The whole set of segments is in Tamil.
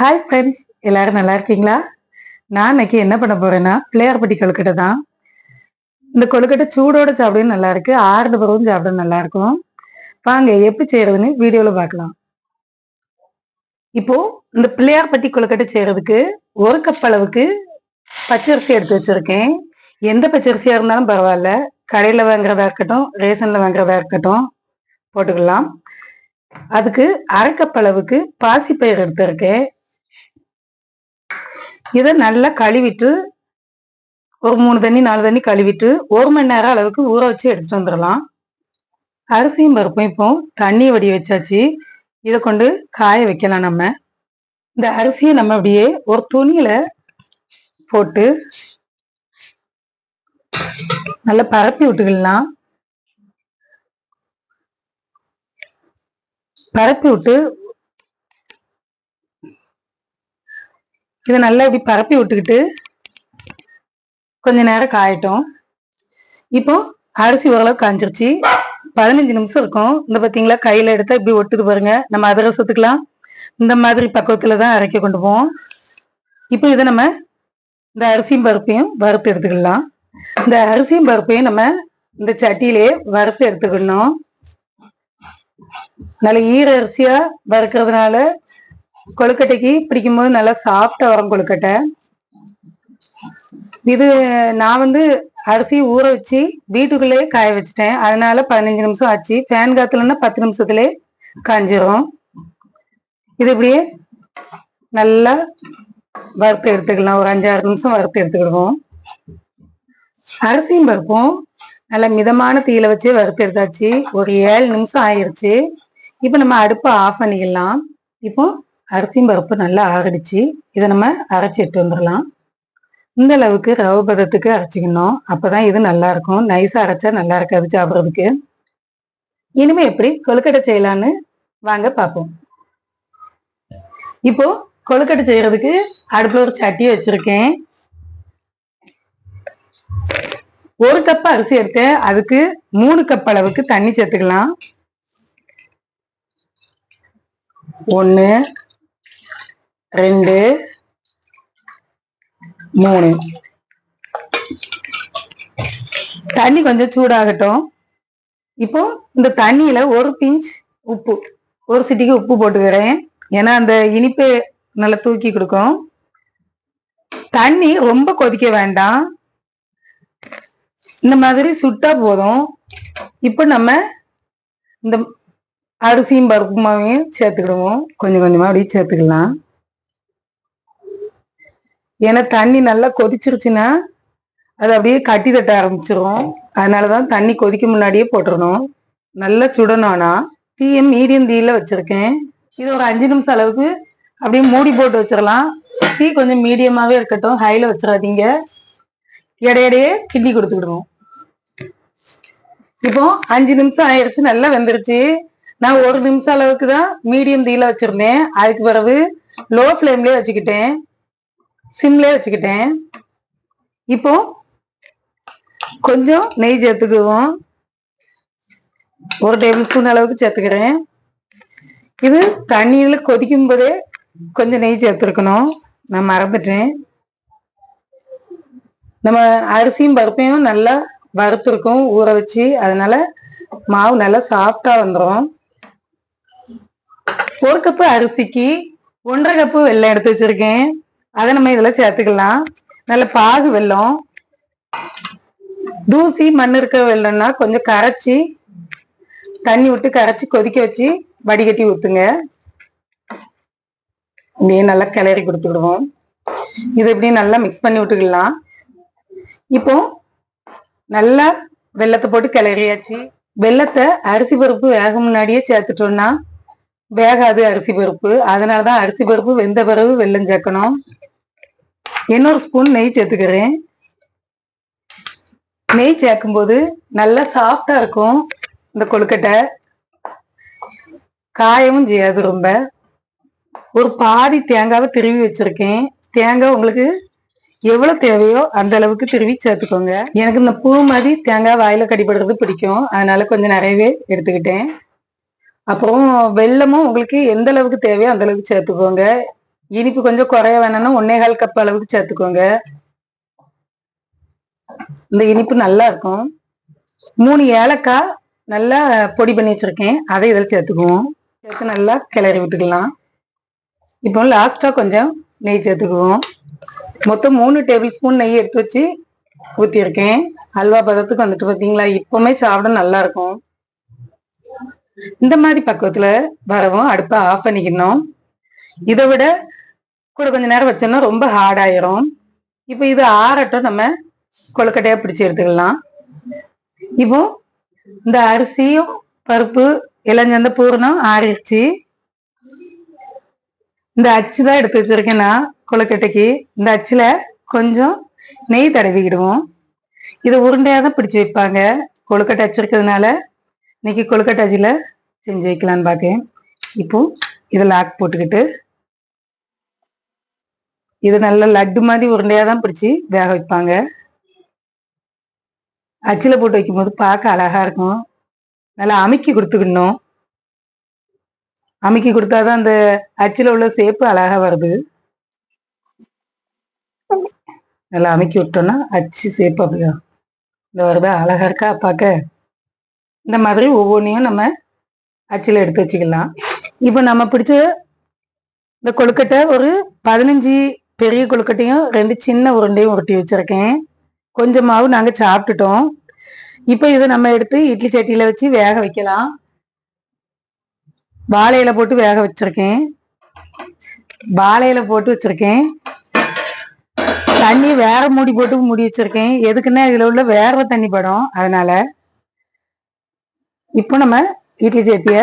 ஹாய் ஃப்ரெண்ட்ஸ் எல்லாரும் நல்லா இருக்கீங்களா? நான் இன்னைக்கு என்ன பண்ண போறேன்னா பிள்ளையார்பட்டி கொழுக்கட்டை தான். இந்த கொழுக்கட்டை சூடோட சாப்பிடவும் நல்லா இருக்கு ஆறுன பிறகும் சாப்பிட நல்லா இருக்கும். வாங்க எப்படி செய்யறதுன்னு வீடியோல பார்க்கலாம். இப்போ இந்த பிள்ளையார்பட்டி கொழுக்கட்டை செய்யறதுக்கு ஒரு கப் அளவுக்கு பச்சரிசி எடுத்து வச்சிருக்கேன். எந்த பச்சரிசியா இருந்தாலும் பரவாயில்ல. கடையில வாங்குறதா இருக்கட்டும் ரேஷன்ல வாங்குறதா இருக்கட்டும் போட்டுக்கலாம். அதுக்கு அரை அளவுக்கு பாசிப்பயிர் எடுத்திருக்கேன். இதை நல்லா கழுவிட்டு ஒரு மூணு தண்ணி நாலு தண்ணி கழுவிட்டு ஒரு மணி நேரம் அளவுக்கு ஊற வச்சு எடுத்துட்டு வந்துடலாம். அரிசியும் பருப்பும் இப்போ தண்ணி வடி வச்சாச்சு. இதை கொண்டு காய வைக்கலாம் நம்ம. இந்த அரிசியை நம்ம அப்படியே ஒரு துணியில போட்டு நல்லா பரப்பி விட்டுக்கலாம். பரப்பி விட்டு இதை நல்லா இப்படி பரப்பி விட்டுக்கிட்டு கொஞ்ச நேரம் காயட்டும். இப்போ அரிசி ஓரளவு காஞ்சிருச்சு. பதினஞ்சு நிமிஷம் இருக்கும். இந்த பார்த்தீங்களா கையில் எடுத்தா இப்படி ஒட்டுது பாருங்க. நம்ம அதிரசத்துக்கெல்லாம் இந்த மாதிரி பக்குவத்தில் தான் அரைக்க கொண்டு போவோம். இப்போ இதை நம்ம இந்த அரிசியும் பருப்பையும் வறுத்து எடுத்துக்கலாம். இந்த அரிசியும் பருப்பையும் நம்ம இந்த சட்டியிலே வறுத்து எடுத்துக்கணும். நல்ல ஈர அரிசியா வறுக்கிறதுனால கொழுக்கட்டைக்கு பிடிக்கும்போது நல்லா சாப்பிட்டா வரும் கொழுக்கட்டை. இது நான் வந்து அரிசி ஊற வச்சு வீட்டுக்குள்ளேயே காய வச்சுட்டேன். அதனால பதினஞ்சு நிமிஷம் ஆச்சு. ஃபேன் காத்துலன்னா பத்து நிமிஷத்துலேயே காஞ்சிரும். இது இப்படியே நல்லா வறுத்து எடுத்துக்கலாம். ஒரு அஞ்சாறு நிமிஷம் வறுத்து எடுத்துக்கிடுவோம். அரிசியும் பருப்பும் நல்லா மிதமான தீயில வச்சு வறுத்து எடுத்தாச்சு. ஒரு ஏழு நிமிஷம் ஆயிருச்சு. இப்போ நம்ம அடுப்பை ஆஃப் பண்ணிக்கலாம். இப்போ அரிசியும் பருப்பு நல்லா ஆறிடுச்சு இதை நம்ம அரைச்சி எடுத்து வந்துடலாம் இந்த அளவுக்கு ரவை பதத்துக்கு அரைச்சிக்கணும். அப்போதான் இது நல்லா இருக்கும். நைஸா அரைச்சா நல்லா இருக்காது சாப்பிட்றதுக்கு. இனிமே எப்படி கொழுக்கட்டை செய்யலான்னு வாங்க பார்ப்போம். இப்போ கொழுக்கட்டை செய்யறதுக்கு அடுப்புல ஒரு சட்டியை வச்சிருக்கேன். ஒரு கப் அரிசி எடுத்தேன் அதுக்கு மூணு கப் அளவுக்கு தண்ணி சேர்த்துக்கலாம். ஒன்று ரெண்டு மூணு. தண்ணி கொஞ்சம் சூடாகட்டும். இப்போ இந்த தண்ணியில ஒரு பிஞ்ச் உப்பு ஒரு சிட்டிக்கு உப்பு போட்டுக்கிறேன். ஏன்னா அந்த இனிப்பு நல்லா தூக்கி கொடுக்கும். தண்ணி ரொம்ப கொதிக்க வேண்டாம். இந்த மாதிரி சுட்டா போதும். இப்போ நம்ம இந்த அரிசியும் பருப்புமாவையும் சேர்த்துக்கிடுவோம். கொஞ்சம் கொஞ்சமா அப்படியே சேர்த்துக்கலாம். ஏன்னா தண்ணி நல்லா கொதிச்சிருச்சுன்னா அது அப்படியே கட்டி தட்ட ஆரம்பிச்சிரும். அதனாலதான் தண்ணி கொதிக்க முன்னாடியே போட்டுறணும். நல்லா சுடணும்னா தீய மீடியம் தீயில வச்சிருக்கேன். இது ஒரு அஞ்சு நிமிஷம் அளவுக்கு அப்படியே மூடி போட்டு வச்சிடலாம் தீ கொஞ்சம் மீடியமாவே இருக்கட்டும். ஹைல வச்சிடாதீங்க இடையிடையே கிண்டி கொடுத்துக்கிடுவோம். இப்போ அஞ்சு நிமிஷம் ஆயிடுச்சு நல்லா வெந்துருச்சு. நான் ஒரு நிமிஷம் அளவுக்கு தான் மீடியம் தீல வச்சிருந்தேன். அதுக்கு பிறகு லோ ஃப்ளேம்லயே வச்சுக்கிட்டேன். சிம்லே வச்சுக்கிட்டேன். இப்போ கொஞ்சம் நெய் சேர்த்துக்குவோம். ஒரு டேபிள் ஸ்பூன் அளவுக்கு சேர்த்துக்கிறேன். இது தண்ணியில் கொதிக்கும் போதே கொஞ்சம் நெய் சேர்த்துருக்கணும். நான் மறந்துட்டேன். நம்ம அரிசியும் பருப்பையும் நல்லா வறுத்துருக்கோம் ஊற வச்சு. அதனால மாவு நல்லா சாஃப்டா வந்துடும் ஒரு கப்பு அரிசிக்கு ஒன்றரை கப்பு வெள்ளம் எடுத்து வச்சிருக்கேன். அதை நம்ம இதுல சேர்த்துக்கலாம். நல்ல பாகு வெல்லம். தூசி மண் இருக்க வெள்ளம்னா கொஞ்சம் கரைச்சி தண்ணி விட்டு கரைச்சி கொதிக்க வச்சு வடிகட்டி ஊத்துங்க. இப்படியே நல்லா கிளறி கொடுத்துக்கிடுவோம் இது இப்படி நல்லா மிக்ஸ் பண்ணி விட்டுக்கலாம். இப்போ நல்லா வெள்ளத்தை போட்டு கிளறியாச்சு. வெள்ளத்தை அரிசி பருப்பு வேக முன்னாடியே சேர்த்துட்டோம்னா வேகாது அரிசி பருப்பு. அதனால தான் அரிசி பருப்பு வெந்த பிறகு வெள்ளம் சேர்க்கணும். இன்னொரு ஸ்பூன் நெய் சேர்த்துக்கிறேன். நெய் சேர்க்கும்போது நல்லா சாஃப்டாக இருக்கும் இந்த கொழுக்கட்டை. காயமும் செய்யாது ரொம்ப. ஒரு பாதி தேங்காவை திருவி வச்சிருக்கேன். தேங்காய் உங்களுக்கு எவ்வளவு தேவையோ அந்த அளவுக்கு திருவி சேர்த்துக்கோங்க. எனக்கு இந்த பூ மாதிரி தேங்காய் வாயில கடிபடுறது பிடிக்கும். அதனால கொஞ்சம் நிறையவே எடுத்துக்கிட்டேன். அப்புறம் வெல்லமும் உங்களுக்கு எந்த அளவுக்கு தேவையோ அந்த அளவுக்கு சேர்த்துக்கோங்க. இனிப்பு கொஞ்சம் குறைய வேணும்னா ஒன்னே கால் கப் அளவுக்கு சேர்த்துக்கோங்க. இந்த இனிப்பு நல்லா இருக்கும். மூணு ஏலக்காய் நல்லா பொடி பண்ணி வச்சிருக்கேன். அதை இதில் சேர்த்துக்குவோம். சேர்த்து நல்லா கிளறி விட்டுக்கலாம். இப்போ லாஸ்டா கொஞ்சம் நெய் சேர்த்துக்குவோம். மொத்தம் மூணு டேபிள் ஸ்பூன் நெய் எடுத்து வச்சு ஊற்றிருக்கேன் அல்வா பதத்துக்கு வந்துட்டு பார்த்தீங்களா? இப்போவுமே சாப்பிட நல்லா இருக்கும். இந்த மாதிரி பக்குவத்துல வரவும் அடுப்பை ஆஃப் பண்ணிக்கணும். இதை விட கூட கொஞ்ச நேரம் வச்சோம்னா ரொம்ப ஹார்ட் ஆயிரும். இப்போ இது ஆறட்டும் நம்ம கொழுக்கட்டையா பிடிச்சு எடுத்துக்கலாம். இப்போ இந்த அரிசியும் பருப்பு எல்லாம் சேர்ந்த பூரணம் ஆறிடுச்சு. இந்த அச்சு தான் எடுத்து வச்சிருக்கேன் நான் கொழுக்கட்டைக்கு. இந்த அச்சுல கொஞ்சம் நெய் தடவிக்கிடுவோம். இதை உருண்டையாக தான் பிடிச்சு வைப்பாங்க. கொழுக்கட்டை அச்சிருக்கிறதுனால இன்னைக்கு கொழுக்கட்டை செஞ்சு வைக்கலான்னு பார்க்கேன் இப்போ இதை லாக் போட்டுக்கிட்டு இது நல்ல லட்டு மாதிரி உருண்டையாக தான் பிடிச்சி வேக வைப்பாங்க. அச்சில் போட்டு வைக்கும்போது பார்க்க அழகாக இருக்கும். நல்லா அமுக்கி கொடுத்துக்கணும். அமுக்கி கொடுத்தாதான் அந்த அச்சில் உள்ள சேப்பு அழகாக வருது. நல்லா அமுக்கி விட்டோம்னா அச்சு சேப்பு அப்படியா இந்த வருதா? அழகா இருக்கா? பார்க்க. இந்த மாதிரி ஒவ்வொன்றையும் நம்ம அச்சில் எடுத்து வச்சுக்கலாம். இப்போ நம்ம பிடிச்ச இந்த கொழுக்கட்டை ஒரு பதினஞ்சு பெரிய கொழுக்கட்டையும் ரெண்டு சின்ன உருண்டையும் உருட்டி வச்சிருக்கேன். கொஞ்சமாவும் நாங்கள் சாப்பிட்டுட்டோம். இப்போ இதை நம்ம எடுத்து இட்லி சட்டியில வச்சு வேக வைக்கலாம். வாழையில போட்டு வேக வச்சிருக்கேன். வாழையில போட்டு வச்சிருக்கேன். தண்ணி வேற மூடி போட்டு மூடி வச்சிருக்கேன். எதுக்குன்னா இதுல உள்ள வேற தண்ணி படம். அதனால இப்போ நம்ம இட்லி சட்டிய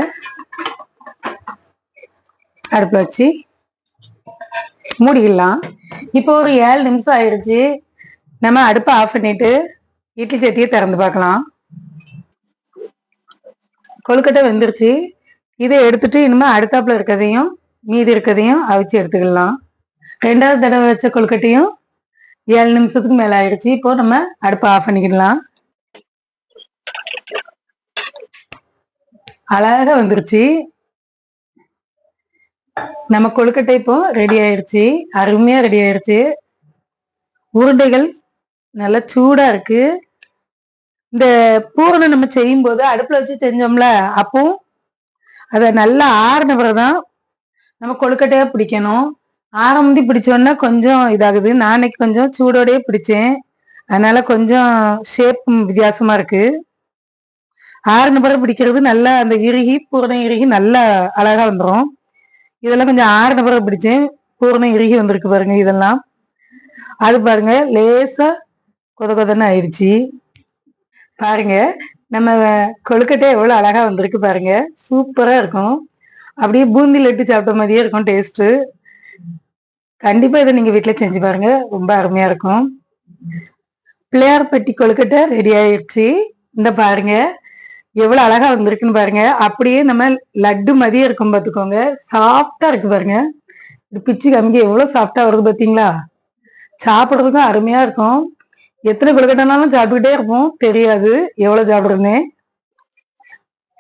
அடுப்பு வச்சு மூடிக்கலாம் இப்போ ஒரு ஏழு நிமிஷம் ஆயிடுச்சு. நம்ம அடுப்பை ஆஃப் பண்ணிட்டு இட்லி சட்டியை திறந்து பார்க்கலாம். கொழுக்கட்டை வெந்துருச்சு. இதை எடுத்துட்டு இனிமே அடுத்தாப்புல இருக்கதையும் மீதி இருக்கதையும் அவிச்சு எடுத்துக்கலாம். ரெண்டாவது தடவை வச்ச கொழுக்கட்டையும் ஏழு நிமிஷத்துக்கு மேல ஆயிடுச்சு. இப்போ நம்ம அடுப்பை ஆஃப் பண்ணிக்கிடலாம். அழகா வந்துருச்சு. நம்ம கொழுக்கட்டை இப்போ ரெடி ஆயிடுச்சு அருமையா ரெடி ஆயிடுச்சு உருண்டைகள் நல்லா சூடா இருக்கு. இந்த பூரணம் நம்ம செய்யும் போது அடுப்புல வச்சு செஞ்சோம்ல அப்போ அதை நல்லா ஆறின பிறகுதான் நம்ம கொழுக்கட்டையா பிடிக்கணும். ஆரம்பி பிடிச்சோன்னா கொஞ்சம் இதாகுது. நான் கொஞ்சம் சூடோடயே பிடிச்சேன். அதனால கொஞ்சம் ஷேப் வித்தியாசமா இருக்கு. ஆறின பிறகு பிடிக்கிறது நல்லா அந்த இறுகி பூரணம் இறுகி நல்லா அழகா வந்துடும் இதெல்லாம் கொஞ்சம் ஆறின பிறகு பிடிச்சேன். பூரணம் இறுகி வந்திருக்கு பாருங்க இதெல்லாம். அது பாருங்க லேசா கொத கொதன்னு ஆயிடுச்சு. பாருங்க நம்ம கொழுக்கட்டை எவ்வளோ அழகா வந்திருக்கு பாருங்க. சூப்பரா இருக்கும். அப்படியே பூந்தி லட்டு சாப்பிட்ட மாதிரியே இருக்கும் டேஸ்ட்டு. கண்டிப்பாக இதை நீங்கள் வீட்டில் செஞ்சு பாருங்க. ரொம்ப அருமையாக இருக்கும். பிள்ளையார்பட்டி கொழுக்கட்டை ரெடி ஆயிடுச்சு. இந்த பாருங்க. எவ்வளவு அழகா வந்திருக்குன்னு பாருங்க. அப்படியே நம்ம லட்டு மதியம் இருக்கும் பாத்துக்கோங்க சாஃப்டா இருக்கு பாருங்க. இது பிச்சு காமிக்க எவ்வளவு சாஃப்டா வருது பாத்தீங்களா சாப்பிடுறதுக்கும் அருமையா இருக்கும். எத்தனை கொழுக்கட்டைனாலும் சாப்பிட்டுக்கிட்டே இருப்போம். தெரியாது எவ்வளவு சாப்பிடுறேன்னு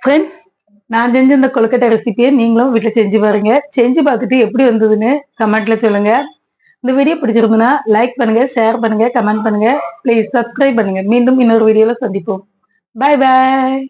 ஃப்ரெண்ட்ஸ் நான் செஞ்ச இந்த கொழுக்கட்டை ரெசிபியை நீங்களும் வீட்டில் செஞ்சு பாருங்க. செஞ்சு பார்த்துட்டு எப்படி வந்ததுன்னு கமெண்ட்ல சொல்லுங்க. இந்த வீடியோ பிடிச்சிருந்ததுன்னா லைக் பண்ணுங்க ஷேர் பண்ணுங்க கமெண்ட் பண்ணுங்க. ப்ளீஸ் சப்ஸ்கிரைப் பண்ணுங்க. மீண்டும் இன்னொரு வீடியோல சந்திப்போம். பாய் பாய்